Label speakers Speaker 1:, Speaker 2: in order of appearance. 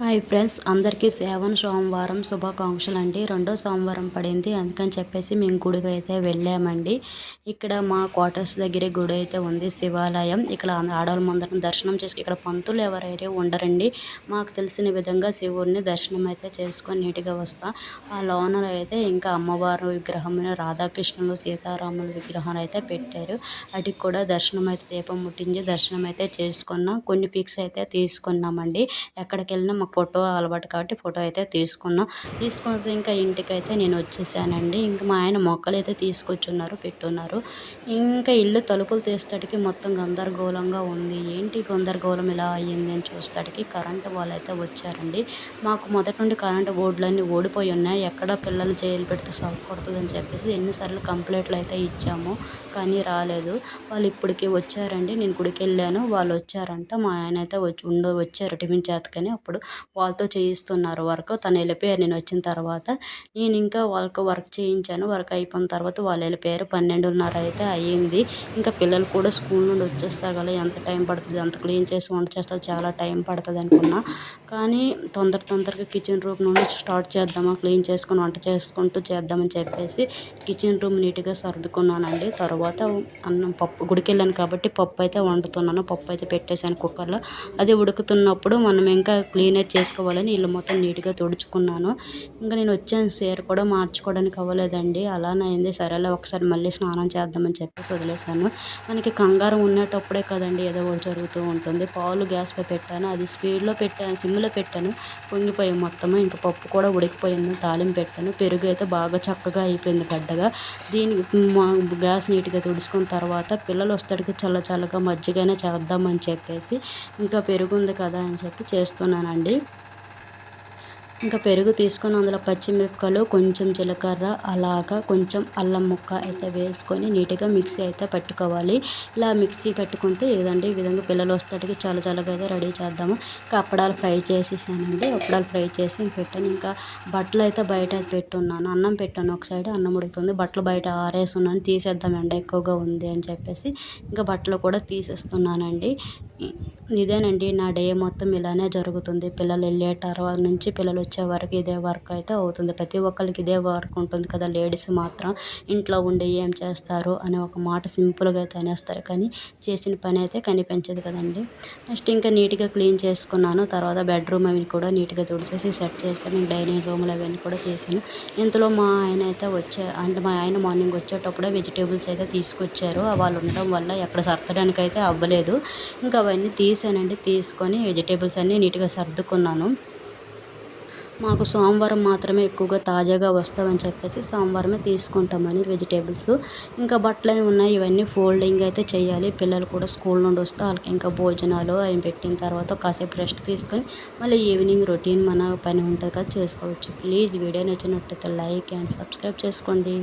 Speaker 1: Hi friends అందరికీ seven సోమవారం శుభాకాంక్షలు అండి. రెండో సోమవారం పడింది అందుకని చెప్పేసి మేము గుడికి అయితే వెళ్ళామండి. ఇక్కడ మా క్వార్టర్స్ దగ్గర గుడి అయితే ఉంది శివాలయం. ఇక్కడ ఆడవాళ్ళందరం దర్శనం చేసుకుని ఇక్కడ పంతులు ఎవరైతే ఉండరండి మాకు తెలిసిన విధంగా శివుడిని దర్శనం అయితే చేసుకొని నీట్గా వస్తాం. ఆ లోనలో అయితే ఇంకా అమ్మవారు విగ్రహం రాధాకృష్ణులు సీతారాముల విగ్రహాలు అయితే పెట్టారు. వాటికి కూడా దర్శనం అయితే దీపం ముట్టించి దర్శనం అయితే చేసుకున్నాం. కొన్ని పిక్స్ అయితే తీసుకున్నామండి. ఎక్కడికి వెళ్ళినా మాకు ఫోటో అలవాటు కాబట్టి ఫోటో అయితే తీసుకున్నాం. తీసుకున్నప్పుడు ఇంకా ఇంటికి అయితే నేను వచ్చేసానండి. ఇంకా మా ఆయన మొక్కలు అయితే తీసుకొచ్చున్నారు పెట్టున్నారు. ఇంకా ఇల్లు తలుపులు తీసేటడికి మొత్తం గందరగోళంగా ఉంది. ఏంటి గందరగోళం ఇలా అయ్యింది అని చూసేటడికి కరెంటు వాళ్ళు అయితే వచ్చారండి. మాకు మొదటి నుండి కరెంటు బోర్డులన్నీ ఓడిపోయి ఉన్నాయి. ఎక్కడ పిల్లలు జైలు పెడితే షాక్ అని చెప్పేసి ఎన్నిసార్లు కంప్లైంట్లు అయితే ఇచ్చాము కానీ రాలేదు. వాళ్ళు ఇప్పటికి వచ్చారండి. నేను గుడికి వెళ్ళాను వాళ్ళు వచ్చారంట. మా ఆయన అయితే వచ్చి ఉండ వచ్చారు టిఫిన్ చేతకని అప్పుడు. వాళ్ళతో చేయిస్తున్నారు వర్క్. తను వెళ్ళిపోయారు నేను వచ్చిన తర్వాత నేను ఇంకా వాళ్ళకి వర్క్ చేయించాను. వర్క్ అయిపోయిన తర్వాత వాళ్ళు వెళ్ళిపోయారు పన్నెండున్నర అయితే అయ్యింది. ఇంకా పిల్లలు కూడా స్కూల్ నుండి వచ్చేస్తారు కదా ఎంత టైం పడుతుంది అంత క్లీన్ చేసి వంట చేస్తారు చాలా టైం పడుతుంది అనుకున్నా. కానీ తొందర తొందరగా కిచెన్ రూమ్ నుండి స్టార్ట్ చేద్దామా క్లీన్ చేసుకుని వంట చేసుకుంటూ చేద్దామని చెప్పేసి కిచెన్ రూమ్ నీట్గా సర్దుకున్నానండి. తర్వాత అన్నం పప్పు గుడికి వెళ్ళాను కాబట్టి పప్పు అయితే వండుతున్నాను. పప్పు అయితే పెట్టేశాను కుక్కర్లో. అది ఉడుకుతున్నప్పుడు మనం ఇంకా క్లీన్ చేసుకోవాలని ఇల్లు మొత్తం నీట్గా తుడుచుకున్నాను. ఇంకా నేను వచ్చాను చీర కూడా మార్చుకోవడానికి అవ్వలేదండి. అలానే అయింది. సరేలే ఒకసారి మళ్ళీ స్నానం చేద్దామని చెప్పేసి వదిలేసాను మనకి కంగారం ఉన్నప్పుడే కదండి ఏదో ఒకటి జరుగుతూ ఉంటుంది. పాలు గ్యాస్పై పెట్టాను. అది స్పీడ్లో పెట్టాను సిమ్లో పెట్టాను. పొంగిపోయి మొత్తము. ఇంకా పప్పు కూడా ఉడికిపోయింది. తాలింపు పెట్టాను. పెరుగు అయితే బాగా చక్కగా అయిపోయింది గడ్డగా. దీనికి గ్యాస్ నీట్గా తుడుచుకున్న తర్వాత పిల్లలు వస్తాడికి చల్ల చల్లగా మజ్జిగైనా చేద్దామని చెప్పేసి ఇంకా పెరుగు ఉంది కదా అని చెప్పి చేస్తున్నానండి. ఇంకా పెరుగు తీసుకొని అందులో పచ్చిమిరపకాయలు కొంచెం జీలకర్ర అలాగా కొంచెం అల్లం ముక్క అయితే వేసుకొని నీట్గా మిక్సీ అయితే పెట్టుకోవాలి. ఇలా మిక్సీ పెట్టుకుంటే ఏదండి ఈ విధంగా పిల్లలు వస్తాటికి చాలా చల్లగా అయితే రెడీ చేద్దాము. ఇంకా అప్పడాలు ఫ్రై చేసేసానండి. అప్పడాలు ఫ్రై చేసి పెట్టాను. ఇంకా బట్టలు అయితే బయట పెట్టున్నాను. అన్నం పెట్టాను. ఒక సైడ్ అన్నం ఉడుకుతుంది. బట్టలు బయట ఆరేస్తున్నాను తీసేద్దాం ఎండ ఎక్కువగా ఉంది అని చెప్పేసి ఇంకా బట్టలు కూడా తీసేస్తున్నానండి. ఇదేనండి నా డే మొత్తం ఇలానే జరుగుతుంది. పిల్లలు వెళ్ళే తర్వాత నుంచి పిల్లలు వచ్చే వరకు ఇదే వర్క్ అయితే అవుతుంది. ప్రతి ఒక్కరికి ఇదే వర్క్ ఉంటుంది కదా లేడీస్ మాత్రం ఇంట్లో ఉండి ఏం చేస్తారు అనే ఒక మాట సింపుల్గా అయితే అనేస్తారు కానీ చేసిన పని అయితే కనిపించదు కదండి. నెక్స్ట్ ఇంకా నీట్గా క్లీన్ చేసుకున్నాను. తర్వాత బెడ్రూమ్ అవి కూడా నీట్గా తుడిచేసి సెట్ చేశాను. డైనింగ్ రూమ్లు అవన్నీ కూడా చేశాను. ఇంతలో మా ఆయన అయితే వచ్చే అంటే మా ఆయన మార్నింగ్ వచ్చేటప్పుడే వెజిటేబుల్స్ అయితే తీసుకొచ్చారు. వాళ్ళు ఉండడం వల్ల ఎక్కడ సర్దడానికి అయితే అవ్వలేదు. ఇంకా అవన్నీ తీసానండి. తీసుకొని వెజిటేబుల్స్ అన్నీ నీట్గా సర్దుకున్నాను. మాకు సోమవారం మాత్రమే ఎక్కువగా తాజాగా వస్తామని చెప్పేసి సోమవారమే తీసుకుంటామని వెజిటేబుల్స్. ఇంకా బట్టలు ఉన్నాయి. ఇవన్నీ ఫోల్డింగ్ అయితే చేయాలి. పిల్లలు కూడా స్కూల్ నుండి వస్తే వాళ్ళకి ఇంకా భోజనాలు అవి పెట్టిన తర్వాత కాసేపు రెస్ట్ తీసుకొని మళ్ళీ ఈవినింగ్ రొటీన్ మన పని ఉంటుంది కదా చేసుకోవచ్చు. ప్లీజ్ వీడియో నచ్చినట్టయితే లైక్ అండ్ సబ్స్క్రైబ్ చేసుకోండి.